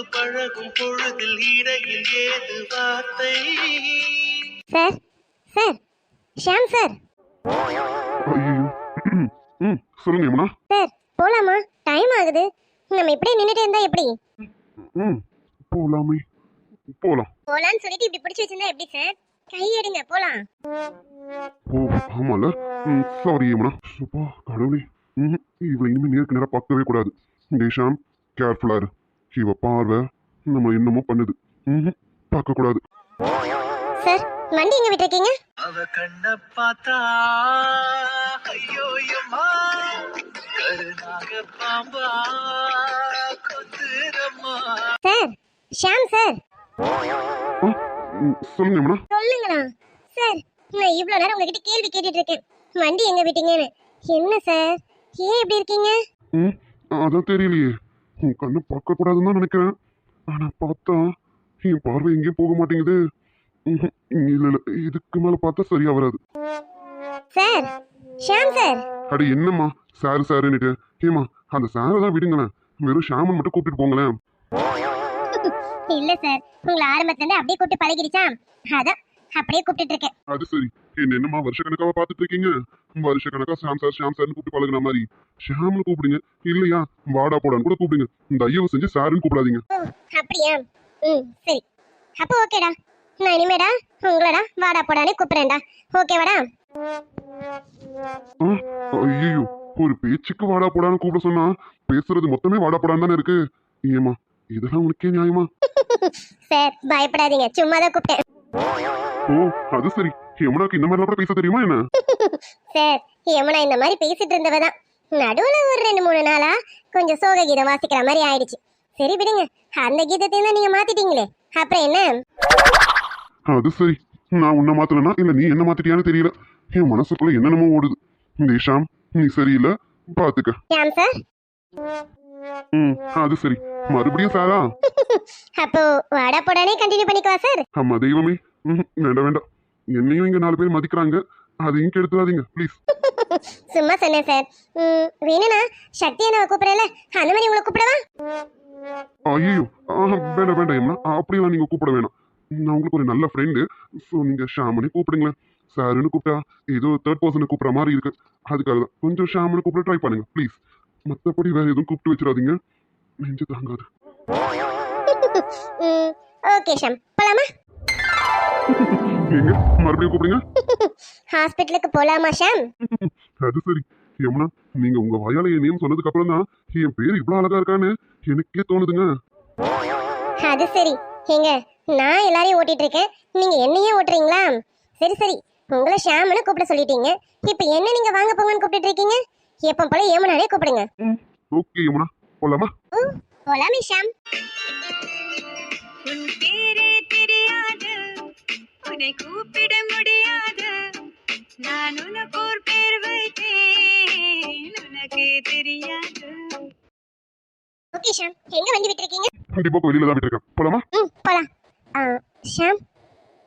வந்து பழகும் பொழுதில் இடையில் ஏது வார்த்தை? Sir sir Sham sir. ஐயோ ம் சொல்லுங்க யமுனா சார் போலாமா? டைம் ஆகுது. நம்ம இப்படியே நின்றுட்டு இருந்தா எப்படி? ம் போலாமே. போலாம். போலான்னு சொல்லிட்டு இப்படி பிடிச்சி வச்சிருந்தா எப்படி சார்? கை எடுங்க போலாம். ஓ ஆமால ம் சாரி யமுனா அப்பா கடவுளே. ம் இவளை இனிமேல் நேருக்கு நேராக பார்க்கவே கூடாது. டேஷாம் கேர்ஃபுல்லா இரு. இவ பார்வை நம்ம என்னமோ பண்ணுது. ம் பார்க்கக்கூடாது சார் வண்டி எங்க விட்டுருக்கீங்க? அவ கண்ண பார்த்தா ஐயோ கருணாக பாம்பா கொத்துரம்மா சார் ஷாம் சார். சொல்லுங்க யமுனா சொல்லுங்களா சார் நான் இவ்வளோ நேரம் உங்ககிட்ட கேள்வி கேட்டுட்டு இருக்கேன் வண்டி எங்க விட்டீங்கன்னு. என்ன சார்? ஏன் இப்படி இருக்கீங்க? ம் அதான் தெரியலையே. உன் கண்ணு பார்க்கக்கூடாதுன்னு தான் நினைக்கிறேன். ஆனால் பார்த்தா என் பார்வை எங்கேயும் போக மாட்டேங்குது. இல்ல இல்ல இதுக்கு மேல பார்த்தா சரியா வராது சார் ஷாம் சார். அட என்னம்மா? சாரு சாருன்னுட்டு. ஏமா அந்த சாரை தான் விடுங்களேன். வெறும் ஷாமன் மட்டும் கூப்பிட்டு போங்களேன். இல்ல சார் உங்களை ஆரம்பத்துல இருந்து அப்படியே கூப்பிட்டு பழகிடுச்சா அதான் அப்படியே கூப்பிட்டுட்டு இருக்கேன். அது சரி. என்ன என்னம்மா வருஷ கணக்காவா பார்த்துட்டு இருக்கீங்க வருஷ கணக்கா ஷாம் சார் ஷாம் சார்னு கூப்பிட்டு பழகுன மாதிரி. ஷாம்னு கூப்பிடுங்க. இல்லையா? வாடா போடான்னு கூட கூப்பிடுங்க. இந்த ஐயவை செஞ்சு சாருன்னு கூப்பிடாதீங்க. அப்படியா? ம் சரி. அப்போ ஓகேடா. நான் இனிமேடா உங்களடா வாடா போடானே கூப்பிடுறேன்டா. ஓகேவாடா ஐயோ ஒரு பேச்சுக்கு வாடா போடான்னு கூப்பிட சொன்னா பேசுறது மொத்தமே வாடா போடான்னு தானே இருக்கு. ஏமா இதெல்லாம் உனக்கே நியாயமா? சார் பயப்படாதீங்க. சும்மா தான் கூப்பிட்டேன். ஓ அது சரி. யமுனாக்கு இந்த மாதிரிலாம் கூட பேச தெரியுமா என்ன? சார் யமுனா இந்த மாதிரி பேசிட்டு இருந்தவ தான் நடுவுல ஒரு ரெண்டு மூணு நாளா கொஞ்சம் சோக கீதம் வாசிக்கிற மாதிரி ஆயிடுச்சு. சரி விடுங்க அந்த கீதத்தையும் தான் நீங்க மாத்திட்டீங்களே. அப்புறம் என்ன? அது சரி. நான் உன்னை மாத்தலனா? இல்ல நீ என்ன மாத்திட்டியான்னு தெரியல. என் மனசுக்குள்ள என்னென்னமோ ஓடுது. தேஷாம் நீ சரியில்லை. பாத்துக்க. சார்? ம் அது சரி. மறுபடியும் சாரா? அப்போ வாடா போடானே கண்டினியூ பண்ணிக்குவா சார் ஆமா தெய்வமே. ம் வேண்டாம் வேண்டாம் என்னையும் இங்க நாலு பேர் மதிக்கிறாங்க. அதையும் கெடுத்துடாதீங்க ப்ளீஸ் சும்மா சொன்னேன் சார் ம், வேணும்னா சக்தி என்ன கூப்பிடல? அந்த மாதிரி உங்களை கூப்பிடவா? ஐயோ வேண்டாம் வேண்டாம் எம்னா அப்படியெல்லாம் நீங்க கூப்பிட வேணாம். நான் உங்களுக்கு ஒரு நல்ல ஃப்ரெண்டு ஸோ நீங்க ஷாமனே கூப்பிடுங்களேன். சாருன்னு கூப்பிட்டா ஏதோ தேர்ட் பர்சனை கூப்பிட்ற மாதிரி இருக்கு. அதுக்காக தான். கொஞ்சம் ஷாமனை கூப்பிட ட்ரை பண்ணுங்க ப்ளீஸ் மற்றபடி வேற எதுவும் கூப்பிட்டு வச்சிடாதீங்க. நெஞ்சு தாங்காது. ஓகே ஷாம். போலாமா? நீங்க மறுபடியும் கூப்பிடுங்க. ஹாஸ்பிட்டலுக்கு போலாமா ஷாம்? அது சரி. யமுனா நீங்க உங்க வாயால என் நேம் சொன்னதுக்கு அப்புறம் தான் என் பேர் இவ்வளவு அழகா இருக்கான்னு எனக்கே தோணுதுங்க. அது சரி. ஏங்க நான் எல்லாரையும் ஓட்டிட்டு இருக்கேன். நீங்க என்னையே ஓட்டுறீங்களா? சரி சரி. உங்களை ஷாம்னு கூப்பிட சொல்லிட்டீங்க. இப்போ என்ன நீங்க வாங்க போங்கன்னு கூப்பிட்டு இருக்கீங்க? எப்போ போல ஏமனாலே கூப்பிடுங்க. ஓகே யமுனா போலாமா? போலாமே ஷாம் உன் பேரே தெரியாது உன்னை கூப்பிட முடியாது. நான் உனக்கு ஒரு பேர் வைத்தேன் உனக்கு தெரியாது. ஓகே ஷாம் எங்க வண்டி விட்டுருக்கீங்க? கண்டிப்பா வெளியில தான் விட்டுருக்கேன். போலாமா? ம் போலாம். ஷாம்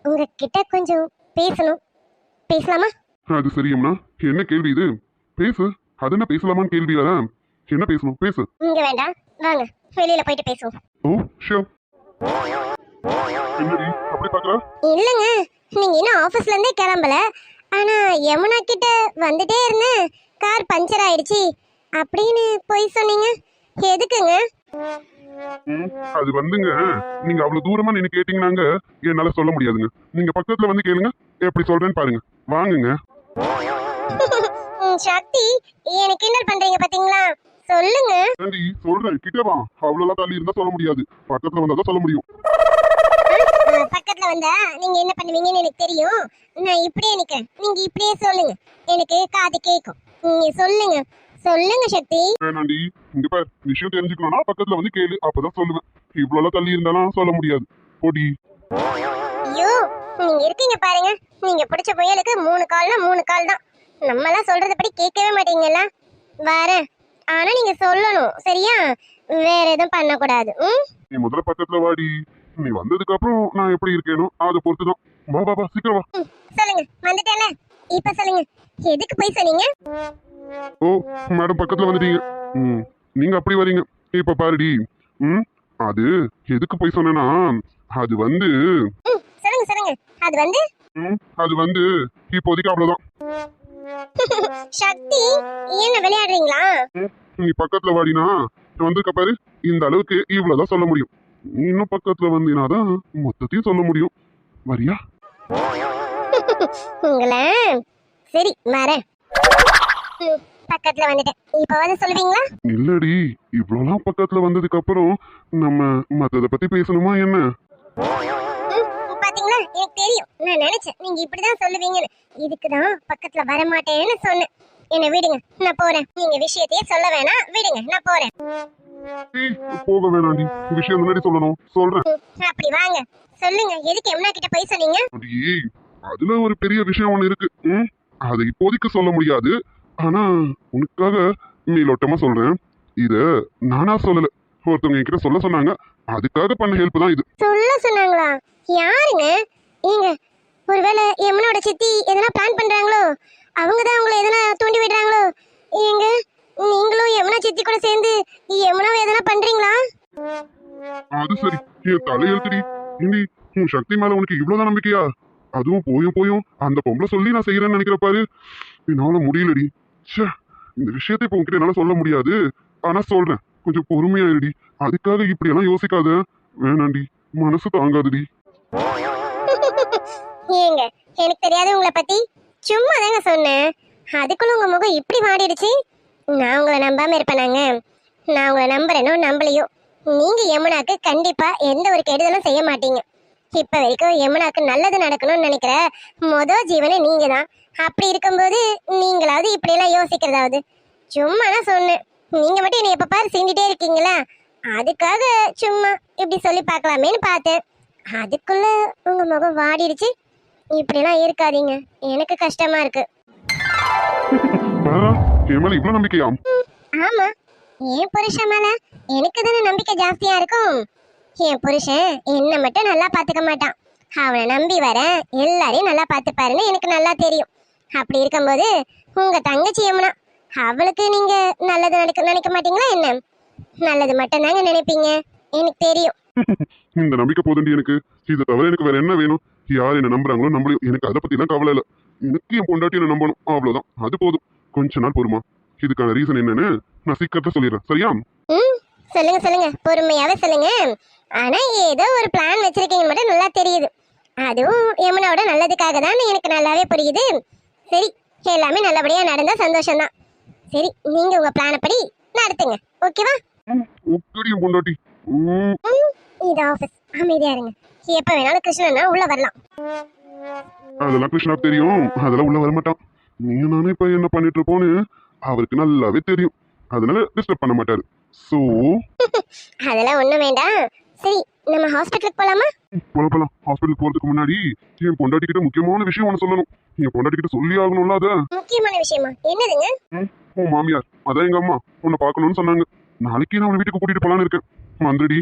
உங்ககிட்ட கொஞ்சம் பேசணும். பேசலாமா? அது சரி யமுனா என்ன கேள்வி இது? பேசு. அது என்ன பேசலாமான்னு கேள்வியில என்ன பேசணும்? பேசு. இங்க வேண்டாம். வாங்க. வெளியில போயிட்டு பேசுவோம். ஓ ஷியோர் என்னடி? அப்படி பாக்குற இல்லைங்க. நீங்க இன்னும் ஆபீஸ்ல இருந்தே கிளம்பல. ஆனா யமுனா கிட்ட வந்துட்டே இருந்தேன். கார் பஞ்சர் ஆயிடுச்சு. அப்படின்னு போய் சொன்னீங்க. எதுக்குங்க? ம், அது வந்துங்க. நீங்க அவ்வளவு தூரமா நின்னு கேட்டீங்கன்னாங்க என்னால சொல்ல முடியாதுங்க. நீங்க பக்கத்துல வந்து கேளுங்க. எப்படி சொல்றேன்னு பாருங்க. வாங்குங்க. சக்தி எனக்கு கிண்டல் பண்றீங்க பாத்தீங்களா? சொல்லுங்க. ஆண்டி சொல்றேன் கிட்ட வா. அவ்வளவு தள்ளி இருந்தா சொல்ல முடியாது. பக்கத்துல வந்தா சொல்ல முடியும். பக்கத்துல வந்தா நீங்க என்ன பண்ணுவீங்கன்னு எனக்கு தெரியும். நான் இப்படியே நிக்கிறேன். நீங்க இப்படியே சொல்லுங்க. எனக்கு காது கேட்கும் நீங்க சொல்லுங்க. சொல்லுங்க சக்தி. வேணாண்டி. இங்க பார் விஷயம் தெரிஞ்சுக்கணும்னா பக்கத்துல வந்து கேளு. அப்பதான் சொல்லுவேன். இவ்வளவு தள்ளி இருந்தாலும் சொல்ல முடியாது. போடி. ஐயோ நீங்க இருக்கீங்க பாருங்க. நீங்க பிடிச்ச புயலுக்கு மூணு கால்னா மூணு கால் தான் நம்மலாம் சொல்றது படி கேட்கவே மாட்டீங்கல்ல? வரேன். ஆனா நீங்க சொல்லணும் சரியா? வேற எதுவும் பண்ணக்கூடாது ம்? நீ முதல்ல பக்கத்துல வாடி. நீ வந்ததுக்கு அப்புறம் நான் எப்படி இருக்கேனோ அதை பொறுத்துதான். வா வா வா சீக்கிரம் வா. சொல்லுங்க. வந்துட்டேன்ல இப்ப சொல்லுங்க. எதுக்கு போய் சொன்னீங்க? ஓ மேடம் பக்கத்துல வந்துட்டீங்க. ம் நீங்க அப்படி வரீங்க. இப்ப பாருடி. ம் அது எதுக்கு போய் சொன்னேன்னா அது வந்து சொல்லுங்க சொல்லுங்க. அது வந்து? அது வந்து இப்போதைக்கு அவ்வளவுதான். சக்தி என்ன விளையாடுறீங்களா? நீ பக்கத்துல வாடினா வந்திருக்க பாரு. இந்த அளவுக்கு இவ்வளவுதான் சொல்ல முடியும். நீ இன்னும் பக்கத்துல வந்தீனாதான் மொத்தத்தையும் சொல்ல முடியும். வரியா? உங்களை சரி வரேன் பக்கத்துல வந்துட்டேன். இப்ப வந்து சொல்லுவீங்களா? இல்லடி இவ்வளவுலாம் பக்கத்துல வந்ததுக்கு அப்புறம் நம்ம மத்தத பத்தி பேசணுமா என்ன? பாத்தீங்களா எனக்கு தெரியும். நான் நினைச்சேன். நீங்க இப்படிதான் சொல்லுவீங்கன்னு. இதுக்குதான் பக்கத்துல வர மாட்டேன்னு சொன்னேன். என்ன விடுங்க. நான் போறேன். நீங்க விஷயத்தையே சொல்ல வேணாம். விடுங்க. நான் போறேன். போக வேணாண்டி விஷயம் முன்னாடி சொல்லணும். சொல்றேன். அப்படி வாங்க. சொல்லுங்க. எதுக்கு எம்னா கிட்ட போய் சொன்னீங்க? அதுல ஒரு பெரிய விஷயம் ஒண்ணு இருக்கு. அதை இப்போதைக்கு சொல்ல முடியாது. ஆனா உனக்காக மேலோட்டமா சொல்றேன். இத நானா சொல்லல. ஒருத்தவங்க என்கிட்ட சொல்ல சொன்னாங்க. அதுக்காக பண்ண ஹெல்ப் தான் இது. சொல்ல சொன்னாங்களா? யாருங்க? ஏங்க ஒருவேளை யமுனோட சித்தி எதனா பிளான் பண்றாங்களோ? அவங்க தான் உங்களை எதனா தூண்டி விடுறாங்களோ? ஏங்க நீங்களும் யமுனா சித்தி கூட சேர்ந்து யமுனாவை எதனா பண்றீங்களா? அது சரி. என் தலையெழுத்துடி இனி உன் சக்தி மேல உனக்கு இவ்வளவுதான் நம்பிக்கையா? அதுவும் போயும் போயும் அந்த பொம்பளை சொல்லி நான் செய்யறேன்னு நினைக்கிற பாரு. என்னால முடியலடி. ச்சே இந்த விஷயத்தை இப்ப உங்ககிட்ட என்னால சொல்ல முடியாது. ஆனா சொல்றேன். கொஞ்சம் பொறுமையா இருடி அதுக்காக இப்படி எல்லாம் யோசிக்காத. வேணாண்டி. மனசு தாங்காதுடி. ஏங்க எனக்கு தெரியாது உங்களை பத்தி. சும்மா தாங்க சொன்னேன். அதுக்குள்ள உங்க முகம் இப்படி மாறிடுச்சு. நான் உங்களை நம்பாம இருப்பேனாங்க. நான் உங்களை நம்புறேனோ நம்பலையோ நீங்க யமுனாக்கு கண்டிப்பா எந்த ஒரு கெடுதலும் செய்ய மாட்டீங்க. இப்ப வரைக்கும் யமுனாக்கு நல்லது நடக்கணும்னு நினைக்கிற மொத ஜீவனே நீங்க தான் அப்படி இருக்கும்போது நீங்களாவது இப்படி எல்லாம் யோசிக்கிறதாவது. சும்மா நான் சொன்னேன். நீங்க மட்டும் என்னை எப்ப பாரு சீண்டிட்டே இருக்கீங்களா. அதுக்காக சும்மா இப்படி சொல்லி பார்க்கலாமேன்னு பார்த்தேன். அதுக்குள்ள உங்க முகம் வாடிடுச்சு. இப்படிலாம் இருக்காதீங்க. எனக்கு கஷ்டமா இருக்கு. வேற என் மேல இவ்வளவு நம்பிக்கையா? ஆமா. என் புருஷன் மேல எனக்கு தானே நம்பிக்கை ஜாஸ்தியா இருக்கும். என் புருஷன் என்ன மட்டும் நல்லா பாத்துக்க மாட்டான். அவனை நம்பி வர எல்லாரையும் நல்லா பாத்துப்பாருன்னு எனக்கு நல்லா தெரியும். அப்படி இருக்கும்போது உங்க தங்கச்சி யமுனா அவளுக்கு நீங்க நல்லது நடக்க நினைக்க மாட்டீங்களா என்ன? நல்லது மட்டும் தாங்க நினைப்பீங்க. எனக்கு தெரியும். இந்த நம்பிக்கை போதுண்டி எனக்கு. இதை தவிர எனக்கு வேற என்ன வேணும்? யார் என்ன நம்புறாங்களோ நம்மளையும் எனக்கு அதை பத்தி எல்லாம் கவலை இல்ல. எனக்கு என் பொண்டாட்டி என்ன நம்பணும். அவ்வளவுதான். அது போதும். கொஞ்ச நாள் பொறுமா. இதுக்கான ரீசன் என்னன்னு நான் சீக்கிரத்துல சொல்லிடுறேன். சரியா? ம் சொல்லுங்க சொல்லுங்க. பொறுமையாவே சொல்லுங்க. ஆனா ஏதோ ஒரு பிளான் வச்சிருக்கீங்க மட்டும் நல்லா தெரியுது. அதுவும் யமுனாவோட நல்லதுக்காக தான் எனக்கு நல்லாவே புரியுது. சரி எல்லாமே நல்லபடியா நடந்தா சந்தோஷம்தான். சரி நீங்க உங்க பிளான படி நடத்துங்க. ஓகேவா? பொண்டாட்டி. இது ஆஃபீஸ் அமைதியா இருங்க. எப்ப வேணாலும் கிருஷ்ணனா உள்ள வரலாம். அதெல்லாம் கிருஷ்ணாக்கு தெரியும். அதெல்லாம் உள்ள வரமாட்டான். நீ நானே இப்ப என்ன பண்ணிட்டு இருப்போன்னு அவருக்கு நல்லாவே தெரியும். அதனால டிஸ்டர்ப் பண்ண மாட்டாரு. சோ அதெல்லாம் ஒண்ணும் வேண்டாம். சரி நம்ம ஹாஸ்பிட்டலுக்கு போலாமா? போல போலாம். ஹாஸ்பிட்டல் போறதுக்கு முன்னாடி என் பொண்டாட்டி கிட்ட முக்கியமான விஷயம் ஒண்ணு சொல்லணும். என் பொண்டாட்டி கிட்ட சொல்லி ஆகணும்ல அத? முக்கியமான விஷயமா? என்னதுங்க? உன் மாமியார். அதான் எங்க அம்மா. உன்னை பார்க்கணும்னு சொன்னாங்க. நாளைக்கு நான் உன்னை வீட்டுக்கு கூட்டிட்டு போலான்னு இருக்கேன். வந்துடி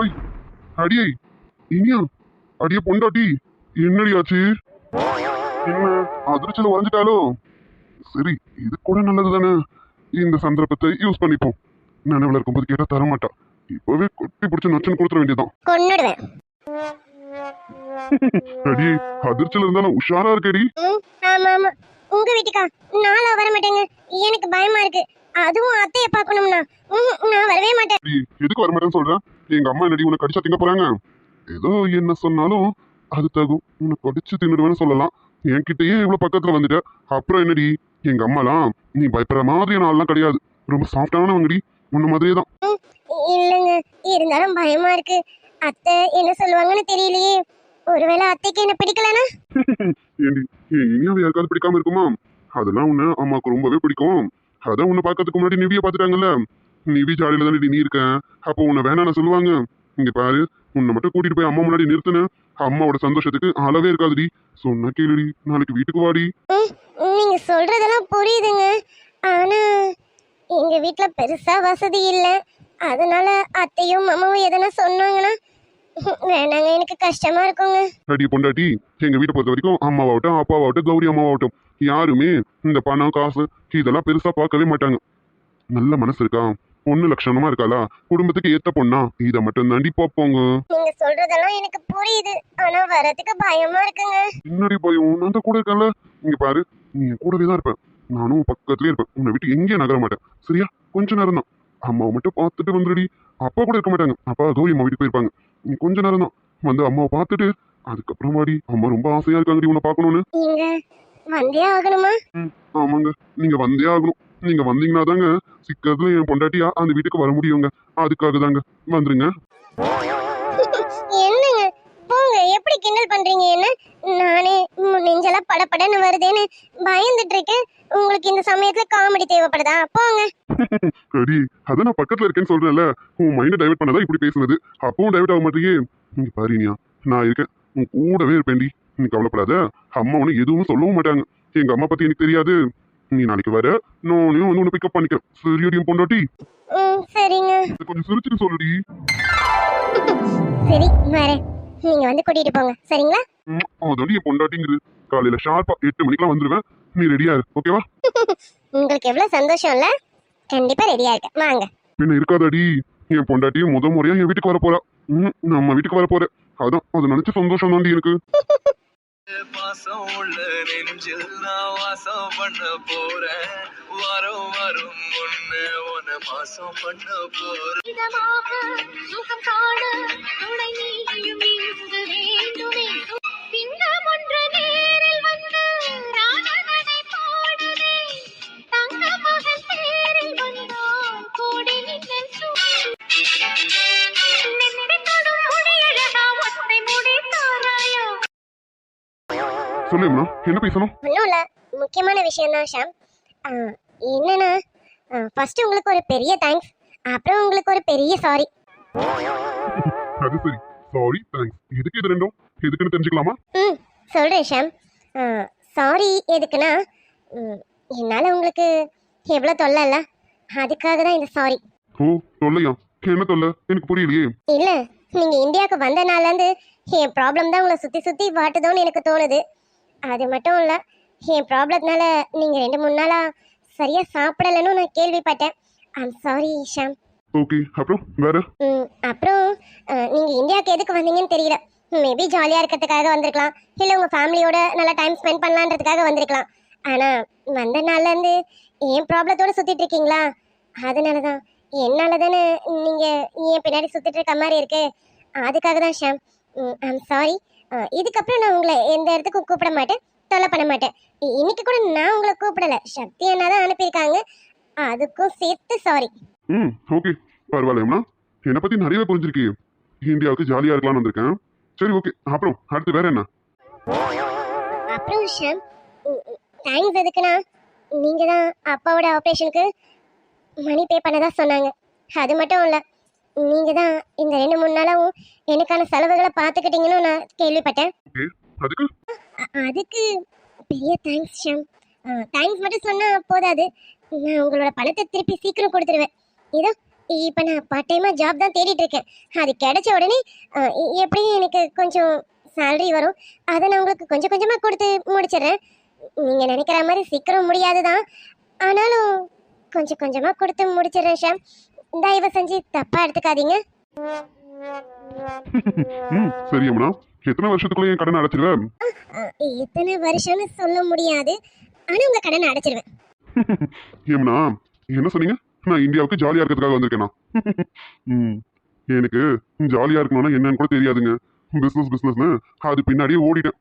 ஓய் அடியை இனியா அடிய பொண்டாட்டி என்னடி ஆச்சு? என்ன அதிர்ச்சியில உறைஞ்சிட்டாலோ சரி இது கூட நல்லது தானே இந்த சந்தர்ப்பத்தை யூஸ் பண்ணிப்போம். நினைவுல இருக்கும்போது கேட்டா தர மாட்டா இப்பவே கொட்டி பிடிச்சி நொச்சன் கொடுத்துட வேண்டியதான் கொன்னுடுவேன். அடி அதிர்ச்சியில இருந்தாலும் உஷாரா இருக்கடி. ஆமா ஆமா. உங்க வீட்டுக்கா? நாளா வர மாட்டேங்க. எனக்கு பயமா இருக்கு. அதுவும் அத்தைய பார்க்கணும்னா. நான் வரவே மாட்டேன். எதுக்கு வர மாட்டேன்னு சொல்றேன் எங்க அம்மா என்னடி உன்னை கடிச்சா திங்க போறாங்க? ஏதோ என்ன சொன்னாலும் அது தகும் உன்னை கடிச்சு தின்னுடுவேன்னு சொல்லலாம். என்கிட்டயே இவ்வளவு பக்கத்துல வந்துட்ட. அப்புறம் என்னடி? எங்க அம்மாலாம் நீ பயப்படுற மாதிரியான ஆள்லாம் கிடையாது. ரொம்ப சாஃப்டானவங்கடி. உன்ன மாதிரியே தான் இல்லைங்க. இருந்தாலும் பயமா இருக்கு. அத்தை என்ன சொல்லுவாங்கன்னு தெரியலையே. ஒருவேளை அத்தைக்கு என்ன பிடிக்கலனா? ஏண்டி இனியாவை யாருக்காவது பிடிக்காம இருக்குமா? அதெல்லாம் உன்னை அம்மாவுக்கு ரொம்பவே பிடிக்கும். அதான் உன்னை பார்க்கறதுக்கு முன்னாடி நிவிய பார்த்துட்டாங்கல்ல. நிவி ஜாலியில தானே நீ இருக்க? அப்போ உன்னை வேணாம்னு சொல்லுவாங்க. இங்க பாரு உன்னை மட்டும் கூட்டிட்டு போய் அம்மா முன்னாடி நிறுத்துன. அம்மாவோட சந்தோஷத்துக்கு அளவே இருக்காதுடி. சொன்னா கேளுடி நாளைக்கு வீட்டுக்கு வாடி. நீங்க சொல்றதெல்லாம் புரியுதுங்க. ஆனா எங்க வீட்ல பெருசா வசதி இல்ல. அதனால அத்தையும் மாமாவும் எதனா சொன்னாங்கன்னா வேணாங்க எனக்கு கஷ்டமா இருக்குங்க. அடி பொண்டாட்டி எங்க வீட்டை பொறுத்த வரைக்கும் அம்மாவாகட்டும் அப்பாவாகட்டும் கௌரி அம்மாவாகட்டும் யாருமே இந்த பணம் காசு இதெல்லாம் பெருசா பார்க்கவே மாட்டாங்க. நல்ல மனசு இருக்கா? பொண்ணு லட்சணமா இருக்காளா? குடும்பத்துக்கு ஏத்த பொண்ணா? இதை மட்டும் தாண்டி பார்ப்போங்க நீங்க சொல்றதெல்லாம் எனக்கு புரியுது. ஆனா வரதுக்கு பயமா இருக்குங்க. பின்னாடி பயம்? நான் தான் கூட இருக்கேன்ல. இங்க பாரு நீ கூடவே தான் இருப்பேன். நானும் பக்கத்துலயே இருப்பேன். உன்னை விட்டு எங்கேயும் நகர மாட்டேன். சரியா? கொஞ்ச நேரம் தான். அம்மாவை மட்டும் பார்த்துட்டு வந்துடுடி. அப்பா கூட இருக்க மாட்டாங்க. அப்பா கௌரி அம்மா வீட்டுக்கு போயிருப்பாங்க. நீ கொஞ்ச நேரம் தான். வந்து அம்மாவை பார்த்துட்டு அதுக்கப்புறம் வாடி. அம்மா ரொம்ப ஆசையா இருக்காங்கடி உன்னை பார்க்கணும்னு. வந்தே ஆகணுமா? ஆமாங்க. நீங்க வந்தே ஆகணும். நீங்க வந்தீங்கன்னா தாங்க சிக்கிறதுல என் பொண்டாட்டியா அந்த வீட்டுக்கு வர முடியுங்க. அதுக்காக தாங்க வந்துருங்க. என்னங்க? போங்க. எப்படி கிண்டல் பண்றீங்க என்ன? நானே நெஞ்செல்லாம் படபடன்னு வருதேன்னு பயந்துட்டு இருக்கேன் உங்களுக்கு இந்த சமயத்துல காமெடி தேவைப்படுதா? போங்க. கடி அதான் நான் பக்கத்துல இருக்கேன்னு சொல்றேன்ல. உன் மைண்டை டைவர்ட் பண்ணதா இப்படி பேசுனது. அப்பவும் டைவர்ட் ஆக மாட்டேங்க நீங்க பாருனியா நான் இருக்கேன். உன் கூடவே இருப்பேன்டி. நீ கவலைப்படாத. அம்மா உனக்கு எதுவும் சொல்லவும் மாட்டாங்க. எங்க அம்மா பத்தி எனக்கு தெரியாது. நீ நாளைக்கு வர நானும் வந்து உன்னை பிக்கப் பண்ணிக்கிறேன். சரியடியும் பொண்டாட்டி. சரிங்க. கொஞ்சம் சிரிச்சுட்டு சொல்லுடி. சரி வரேன். நீங்க வந்து கூட்டிட்டு போங்க. சரிங்களா? அதாண்டி என் பொண்டாட்டிங்கிறது. காலையில ஷார்ப்பா எட்டு மணிக்கெல்லாம் வந்துருவேன். நீ ரெடியா இரு ஓகேவா உங்களுக்கு எவ்வளவு சந்தோஷம் இல்ல கண்டிப்பா ரெடியா இருக்கேன். வாங்க. பின்ன இருக்காதடி. என் பொண்டாட்டியும் முத முறையா என் வீட்டுக்கு வர போறா நம்ம வீட்டுக்கு வர போறேன் அதான் அதை நினைச்சு சந்தோஷம் தாண்டி எனக்கு. பாசம் உள்ள நெஞ்சில் நான் வாசம் பண்ண போறேன். வரும் வரும் ஒண்ணு உன்னை மாசம் பண்ண போறேன். சுகம் காண துணை நீயும் இங்கு வேண்டுமே. சொல்லுமா என்ன பேசணும்? ஒன்றும் இல்லை முக்கியமான விஷயம் தான் ஷாம் என்னன்னா ஃபர்ஸ்ட் உங்களுக்கு ஒரு பெரிய தேங்க்ஸ் அப்புறம் உங்களுக்கு ஒரு பெரிய சாரி அது சரி. சாரி தேங்க்ஸ் எதுக்கு இது ரெண்டும்? எதுக்குன்னு தெரிஞ்சுக்கலாமா? ம் சொல்கிறேன் ஷாம். சாரி எதுக்குன்னா என்னால் உங்களுக்கு எவ்வளோ தொல்லை இல்லை? அதுக்காக தான் இந்த சாரி ஓ தொல்லையா? என்ன தொல்லை? எனக்கு புரியலையே. இல்லை நீங்கள் இந்தியாவுக்கு வந்த நாள்லேருந்து என் ப்ராப்ளம் தான் உங்களை சுற்றி சுற்றி வாட்டுதோன்னு எனக்கு தோணுது. அது மட்டும் இல்லை என் ப்ராப்ளத்தினால நீங்கள் ரெண்டு மூணு நாளாக சரியாக சாப்பிடலைன்னு நான் கேள்விப்பட்டேன். ஐம் சாரி ஷாம் ஓகே அப்புறம் வேற? ம், அப்புறம் அஹ், நீங்க இந்தியாவுக்கு எதுக்கு வந்தீங்கன்னு தெரியல. மேபி ஜாலியா இருக்கிறதுக்காக வந்திருக்கலாம். இல்ல உங்க ஃபேமிலியோட நல்லா டைம் ஸ்பெண்ட் பண்ணலான்றதுக்காக வந்திருக்கலாம். ஆனா வந்த நாள்ல இருந்து என் ப்ராப்ளத்தோட சுத்திட்டு இருக்கீங்களா? அதனால தான் என்னால தானே நீங்க என் பின்னாடி சுத்திட்டு இருக்க மாதிரி இருக்கு. அதுக்காக தான் ஷாம் ஐம் சாரி இதுக்கப்புறம் நான் உங்களை எந்த இடத்துக்கும் கூப்பிட மாட்டேன் தொல்லை பண்ண மாட்டேன். இன்னைக்கு கூட நான் உங்களை கூப்பிடல. சக்தி அண்ணா தான் அனுப்பியிருக்காங்க. அதுக்கும் சேர்த்து சாரி ம் ஓகே பரவாயில்லையம்மா என்னை பத்தி நிறையவே புரிஞ்சிருக்கீங்க இந்தியாவுக்கு ஜாலியா இருக்கலாம்னு வந்திருக்கேன். சரி ஓகே அப்புறம் அடுத்து வேற என்ன? அப்புறம் ஷாம் தேங்க்ஸ் எதுக்குன்னா நீங்க தான் அப்பாவோட ஆப்ரேஷனுக்கு மணி பே பண்ணதா சொன்னாங்க. அது மட்டும் இல்லை. நீங்க தான் இந்த ரெண்டு மூணு நாளாவும் எனக்கான செலவுகளை பார்த்துக்கிட்டீங்கன்னு நான் கேள்விப்பட்டேன். அதுக்கு? அதுக்கு பெரிய தேங்க்ஸ் ஷாம். தேங்க்ஸ் மட்டும் சொன்னா போதாது. நான் உங்களோட பணத்தை திருப்பி சீக்கிரம் கொடுத்துருவேன். இதோ இப்போ நான் பார்ட் டைமாக ஜாப் தான் தேடிட்டு இருக்கேன். அது கிடைச்ச உடனே எப்படியும் எனக்கு கொஞ்சம் salary வரும். அதை நான் உங்களுக்கு கொஞ்சம் கொஞ்சமாக கொடுத்து முடிச்சிடுறேன். நீங்கள் நினைக்கிற மாதிரி சீக்கிரம் முடியாது தான் ஆனாலும் கொஞ்சம் கொஞ்சமாக கொடுத்து முடிச்சிடுறேன் ஷாம். தயவு செஞ்சு தப்பாக எடுத்துக்காதீங்க. ம் சரி அம்மனா எத்தனை வருஷத்துக்குள்ள என் கடனை அடைச்சிருவேன்? எத்தனை வருஷம்னு சொல்ல முடியாது. ஆனால் உங்கள் கடனை அடைச்சிடுவேன் ஏம்னா என்ன சொன்னீங்க? நான் இந்தியாவுக்கு ஜாலியா இருக்கிறதுக்காக வந்திருக்கேனா? ம் எனக்கு ஜாலியா இருக்கணும்னா என்னன்னு கூட தெரியாதுங்க. பிசினஸ் பிசினஸ்னு அது பின்னாடியே ஓடிட்டேன்.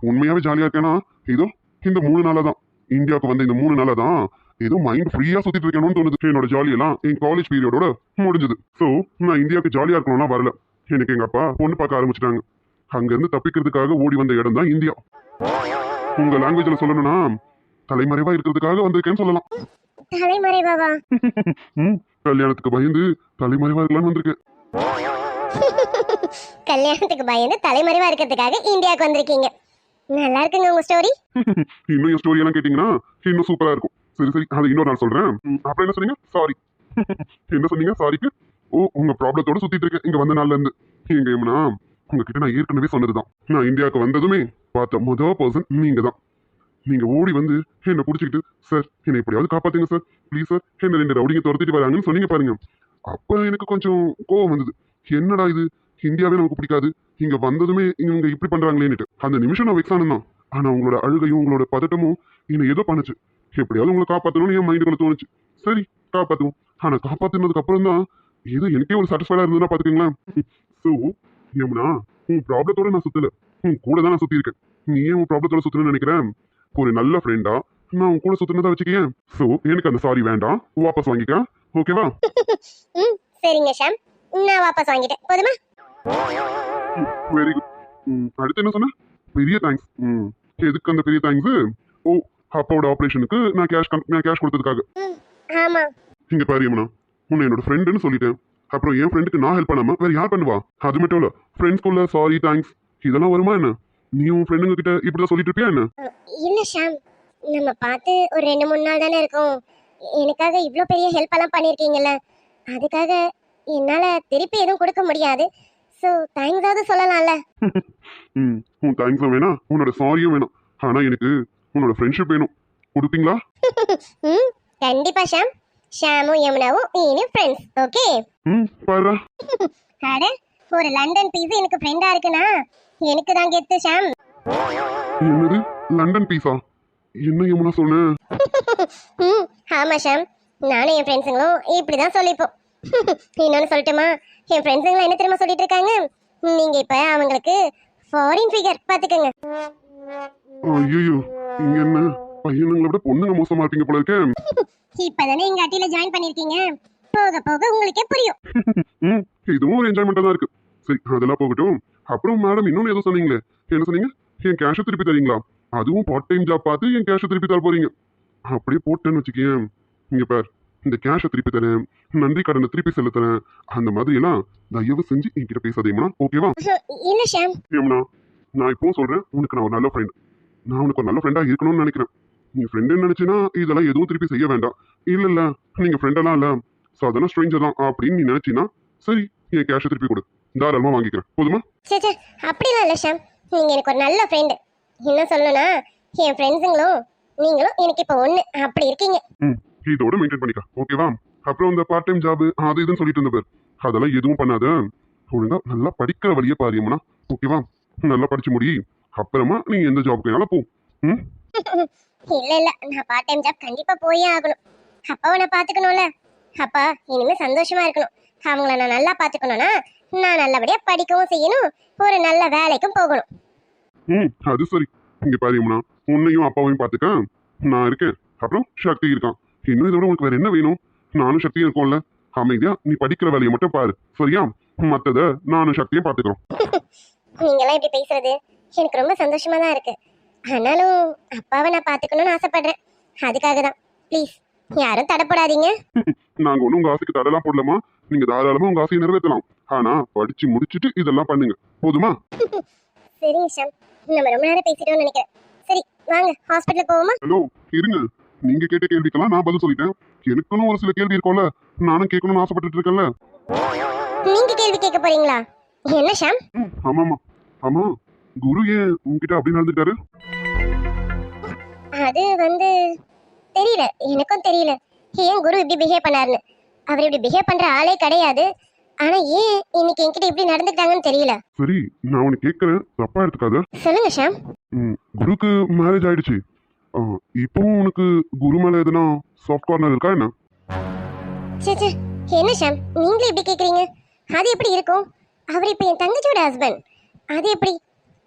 உண்மையாவே ஜாலியா இருக்கேனா? இதோ இந்த மூணு நாளா தான் இந்தியாவுக்கு வந்த இந்த மூணு நாளா தான் ஏதோ மைண்ட் ஃப்ரீயா சுத்திட்டு இருக்கணும்னு தோணுது. என்னோட ஜாலியெல்லாம் என் காலேஜ் பீரியடோட முடிஞ்சது. ஸோ நான் இந்தியாவுக்கு ஜாலியா இருக்கணும்னா வரல. எனக்கு எங்க அப்பா பொண்ணு பார்க்க ஆரம்பிச்சிட்டாங்க. அங்கிருந்து தப்பிக்கிறதுக்காக ஓடி வந்த இடம் தான் இந்தியா. உங்க லாங்குவேஜ்ல சொல்லணும்னா தலைமறைவா இருக்கிறதுக்காக வந்திருக்கேன்னு சொல்லலாம். தலைமறைவாவா? ம் கல்யாணத்துக்கு பயந்து தலைமறைவா இருக்கலாம்னு வந்திருக்கேன். கல்யாணத்துக்கு பயந்து தலைமறைவா இருக்கிறதுக்காக இந்தியாவுக்கு வந்திருக்கீங்க. நல்லா இருக்குங்க உங்க ஸ்டோரி இன்னும் என் ஸ்டோரி எல்லாம் கேட்டீங்கன்னா இன்னும் சூப்பரா இருக்கும். சரி சரி. அதை இன்னொரு நாள் சொல்றேன். அப்புறம் என்ன சொன்னீங்க? சாரி என்ன சொன்னீங்க? சாரிக்கு ஓ உங்க ப்ராப்ளத்தோட சுத்திட்டு இருக்கேன். இங்க வந்த நாள்ல இருந்து. எங்க உங்ககிட்ட நான் ஏற்கனவே சொன்னதுதான். நான் இந்தியாவுக்கு வந்ததுமே பார்த்த முதல் பர்சன் நீங்க தான் நீங்க ஓடி வந்து என்னை பிடிச்சிக்கிட்டு சார் என்னை எப்படியாவது காப்பாத்துங்க சார் ப்ளீஸ் சார் என்ன ரெண்டு ரவுடிங்க துரத்திட்டு வராங்கன்னு சொன்னீங்க பாருங்க. அப்ப எனக்கு கொஞ்சம் கோவம் வந்தது. என்னடா இது? இந்தியாவே நமக்கு பிடிக்காது. இங்க வந்ததுமே இவங்க இப்படி பண்றாங்களேன்னுட்டு. அந்த நிமிஷம் நான் வெக்ஸ் ஆனதான் ஆனா உங்களோட அழுகையும் உங்களோட பதட்டமும் என்னை ஏதோ பண்ணுச்சு. எப்படியாவது உங்களை காப்பாத்தணும்னு என் மைண்டுக்குள்ள தோணுச்சு. சரி காப்பாத்துவோம். ஆனா காப்பாத்துனதுக்கு அப்புறம் தான் ஏதோ எனக்கே ஒரு சாட்டிஸ்ஃபைடா இருந்ததுன்னா பாத்துக்கீங்களேன் ஸோ யமுனா உன் ப்ராப்ளத்தோட நான் சுத்தல. உன் கூட தான் நான் சுத்தி இருக்கேன். நீ ஏன் உன் ப்ராப்ளத்தோட சுத்தணும்னு நினைக்கிறேன் ஒரு நல்ல ஃப்ரெண்டா நான் உன் கூட சுத்தினதா வச்சுக்கேன் ஸோ எனக்கு அந்த சாரி வேண்டாம். வாபஸ் வாங்கிக்க. ஓகேவா ம் சரிங்க ஷாம். நான் வாபஸ் வாங்கிட்டேன். போதுமா? வெரி குட் அடுத்து என்ன சொன்ன? பெரிய தேங்க்ஸ் ம் எதுக்கு அந்த பெரிய தேங்க்ஸ் ஓ அப்பாவோட ஆப்ரேஷனுக்கு நான் கேஷ் நான் கேஷ் கொடுத்ததுக்காக. ஆமா. இங்க பாரு யமுனா உன்னை என்னோட ஃப்ரெண்டுன்னு சொல்லிட்டேன். அப்புறம் என் ஃப்ரெண்டுக்கு நான் ஹெல்ப் பண்ணாம வேற யார் பண்ணுவா? அது மட்டும் இல்ல ஃப்ரெண்ட்ஸ்குள்ள சாரி தேங்க்ஸ் இதெல்லாம் வருமா என்ன? நீ உன் ஃப்ரெண்டுங்க கிட்ட இப்படிதான் சொல்லிட்டு இருப்பியா என்ன? இல்ல ஷாம். நம்ம பார்த்து ஒரு ரெண்டு மூணு நாள் தானே இருக்கும். எனக்காக இவ்வளோ பெரிய ஹெல்ப் எல்லாம் பண்ணியிருக்கீங்கல்ல அதுக்காக என்னால திருப்பி எதுவும் கொடுக்க முடியாது. ஸோ தேங்க்ஸாவது சொல்லலாம்ல. ம் உன் தேங்க்ஸும் வேணாம் உன்னோட சாரியும் வேணாம். ஆனா எனக்கு உன்னோட ஃப்ரெண்ட்ஷிப் வேணும். கொடுப்பீங்களா? ம் கண்டிப்பா ஷாம். ஷாமும் யமுனாவும் இனி ஃப்ரெண்ட்ஸ் ஓகே ம் பாருடா அட ஒரு லண்டன் பீஸ் எனக்கு ஃப்ரெண்டா இருக்குனா எனக்கு தான் கெத்து ஷாம். என்னது? லண்டன் பீஸா என்ன யமுனா சொன்ன? ம் ஆமா ஷாம். நானும் என் ஃப்ரெண்ட்ஸுங்களும் இப்படி தான் சொல்லிப்போம். இன்னொன்று சொல்லட்டுமா? என் ஃப்ரெண்ட்ஸுங்களாம் என்ன தெரியுமா சொல்லிட்டு இருக்காங்க? நீங்க இப்ப அவங்களுக்கு ஃபாரின் ஃபிகர் பாத்துக்கோங்க. ஐயோ இங்க என்ன? பையனுங்களை விட பொண்ணுங்க மோசமா இருப்பீங்க போல இருக்கே. இப்பதானே எங்க அட்டியில ஜாயின் பண்ணிருக்கீங்க. போக போக உங்களுக்கே புரியும். இதுவும் ஒரு என்ஜாய்மெண்டா தான் இருக்கு. சரி அதெல்லாம் போகட்டும். அப்புறம் மேடம் இன்னொன்னு ஏதோ சொன்னீங்களே. என்ன சொன்னீங்க? என் கேஷை திருப்பி தரீங்களா? அதுவும் பார்ட் டைம் ஜாப் பார்த்து என் கேஷை திருப்பி தர போறீங்க. அப்படியே போட்டேன்னு வச்சுக்கேன். இங்க பார் இந்த கேஷை திருப்பி தரேன். நன்றி கடனை திருப்பி செலுத்துறேன். அந்த மாதிரி எல்லாம் தயவு செஞ்சு என்கிட்ட பேசாதேம்னா ஓகேவா? ஏம்னா நான் இப்பவும் சொல்றேன் உனக்கு நான் ஒரு நல்ல ஃப்ரெண்ட் நான் உனக்கு ஒரு நல்ல ஃப்ரெண்டா இருக்கணும்னு நினைக்கிறேன். நீ ஃப்ரெண்டுன்னு நினைச்சினா இதெல்லாம் எதுவும் திருப்பி செய்ய வேண்டாம். இல்ல இல்ல நீங்க ஃப்ரெண்டெல்லாம் இல்ல. ஸோ அதெல்லாம் ஸ்ட்ரேஞ்சர் தான் அப்படின்னு நீ நினைச்சினா சரி என் கேஷை திருப்பி கொடு. தாராளமா வாங்கிக்கிறேன். போதுமா? சே சே அப்படிலாம் இல்ல ஷாம். நீங்க எனக்கு ஒரு நல்ல ஃப்ரெண்டு என்ன சொல்லணும்னா என் ஃப்ரெண்ட்ஸுங்களும் நீங்களும் எனக்கு இப்போ ஒண்ணு. அப்படி இருக்கீங்க. ம் இதோட மெயின்டைன் பண்ணிக்க. ஓகேவா அப்புறம் இந்த பார்ட் டைம் ஜாப் அது இதுன்னு சொல்லிட்டு இருந்த பேர். அதெல்லாம் எதுவும் பண்ணாத. ஒழுங்கா நல்லா படிக்கிற வழியை பாரியம்னா ஓகேவா நல்லா படிச்சு முடி. அப்புறமா நீ எந்த ஜாப்க்கு வேணாலும் போ. ம்? இல்ல இல்ல. நான் பார்ட் டைம் ஜாப் கண்டிப்பா போயே ஆகணும். அப்பாவை நான் பாத்துக்கணும்ல அப்பா இனிமே சந்தோஷமா இருக்கணும். அவங்கள நான் நல்லா பாத்துக்கணும்னா நான் நல்லபடியா படிக்கவும் செய்யணும். ஒரு நல்ல வேலைக்கும் போகணும். ம் அது சரி. இங்க பாரியம்னா உன்னையும் அப்பாவையும் பார்த்துக்க நான் இருக்கேன். அப்புறம் சக்தி இருக்கான். இன்னும் இதோட உனக்கு வேற என்ன வேணும்? நானும் சக்தியும் இருக்கோம்ல. அமைதியா நீ படிக்கிற வேலையை மட்டும் பாரு. சரியா? மத்தத நானும் சக்தியும் பார்த்துக்கிறோம். நீங்களாம் இப்படி பேசுறது எனக்கு ரொம்ப சந்தோஷமா தான் இருக்கு. ஆனாலும் அப்பாவை நான் பாத்துக்கணும்னு ஆசைப்படுறேன். அதுக்காக தான் ப்ளீஸ் யாரும் தடப்படாதீங்க. நாங்க ஒன்றும் உங்க ஆசைக்கு தடலாம் போடலாமா நீங்க தாராளமா உங்க ஆசையை நிறைவேற்றலாம். ஆனா படிச்சு முடிச்சிட்டு இதெல்லாம் பண்ணுங்க. போதுமா? சரிங்க ஷாம் நம்ம ரொம்ப நேரம் பேசிட்டோம்னு நினைக்கிறேன். சரி வாங்க ஹாஸ்பிட்டல் போவோமா? ஹலோ இருங்க. நீங்க கேட்ட கேள்விக்கெல்லாம் நான் பதில் சொல்லிட்டேன். எனக்குன்னு ஒரு சில கேள்வி இருக்கும்ல. நானும் கேட்கணும்னு ஆசைப்பட்டுட்டு இருக்கேன்ல. நீங்க கேள்வி கேட்க போறீங்களா? என்ன ஷாம்? ஆமாமா ஆமா குரு ஏன் உங்ககிட்ட அப்படி நடந்துட்டாரு? அது வந்து தெரியல. எனக்கும் தெரியல. ஏன் குரு இப்படி பிஹேவ் பண்ணாருன்னு? அவர் இப்படி பிஹேவ் பண்ற ஆளே கிடையாது. ஆனா ஏன் இன்னைக்கு என்கிட்ட இப்படி நடந்துக்கிட்டாங்கன்னு தெரியல? சரி நான் உனக்கு கேட்கறேன். தப்பா எடுத்துக்காத. சொல்லுங்க ஷாம். ம், குருக்கு மேரேஜ் ஆயிடுச்சு. ஆ, இப்பவும் உனக்கு குரு மேல எதுனா சாஃப்ட் கார்னர் இருக்கா என்ன? சே சே என்ன ஷாம்? நீங்களே இப்படி கேக்குறீங்க? அது எப்படி இருக்கும்? அவர் இப்ப என் தங்கச்சியோட ஹஸ்பண்ட் அது எப்படி?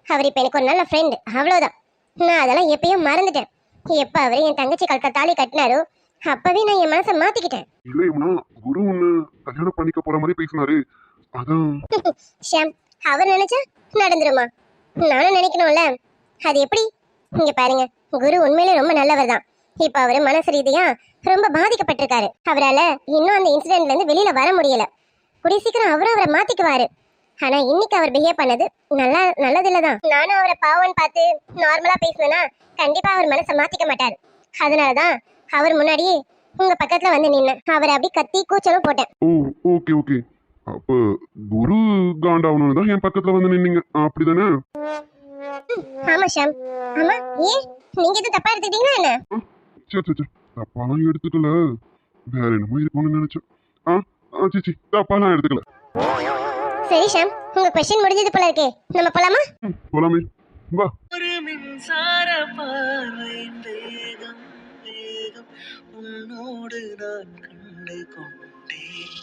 அவர் இப்ப எனக்கு ஒரு நல்ல ஃப்ரெண்ட் அவ்வளவுதான். நான் அதெல்லாம் எப்பயும் மறந்துட்டேன். எப்ப அவர் என் தங்கச்சி கழுத்த தாலி கட்டினாரோ அப்பவே நான் என் மனசை மாத்திக்கிட்டேன். இல்லையம்னா குரு ஒன்னு கல்யாணம் பண்ணிக்க போற மாதிரி பேசினாரு. அதான். ஷாம் அவர் நினைச்சா நடந்துருமா? நானும் நினைக்கணும்ல. அது எப்படி? இங்க பாருங்க குரு உண்மையிலே ரொம்ப நல்லவர் தான். இப்ப அவரு மனசு ரீதியா ரொம்ப பாதிக்கப்பட்டிருக்காரு. அவரால இன்னும் அந்த இன்சிடென்ட்ல இருந்து வெளியில வர முடியல. கூடிய சீக்கிரம் அவரும் அவரை மாத்திக்குவாரு. ஆனா இன்னைக்கு அவர் பிஹேவ் பண்ணது நல்லா நல்லது இல்லதான் நானும் அவரை பாவம்னு பார்த்து நார்மலா பேசினேன்னா கண்டிப்பா அவர் மனசை மாத்திக்க மாட்டாரு. அதனாலதான் அவர் முன்னாடியே உங்க பக்கத்துல வந்து நின்னேன். அவரை அப்படி கத்தி கூச்சலும் போட்டேன். ஓ ஓகே ஓகே. அப்போ குரு காண்டாவணும்னு தான் என் பக்கத்துல வந்து நின்னீங்க. அப்படிதானே? ஆமா ஷாம். ஆமா ஏன் நீங்க எதுவும் தப்பா எடுத்துக்கிட்டீங்களா என்ன? சே சே சே தப்பாலாம் எடுத்துக்கல. வேற என்னமோ இருக்கும்னு நினைச்சேன். ஆ ஆ சிச்சி தப்பாலாம் எடுத்துக்கல. சரி ஷாம் உங்க கொஸ்டின் முடிஞ்சது போல இருக்கே. நம்ம போலாமா? போலாமே. வா. ஒரு மின்சார பார்வையின் வேகம் வேகம். உன்னோடு நான் கண்டு கொண்டேன்.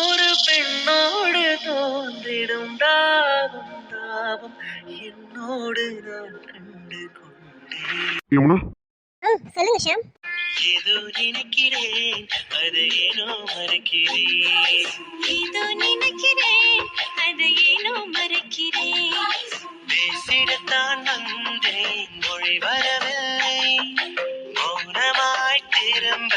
ஒரு பெண்ணோடு தோன்றிடும் தாபம் தாபம். என்னோடு நான் கண்டு கொண்டேன். யமுனா சொல்லுங்க ஷாம். ஏதோ நினைக்கிறேன் அது ஏனோ மறக்கிறேன். ஏதோ நினைக்கிறேன் அது ஏனோ மறக்கிறேன். பேசிடத்தான் வந்தேன் மொழி வரவில்லை. மௌனமாய் திரும்ப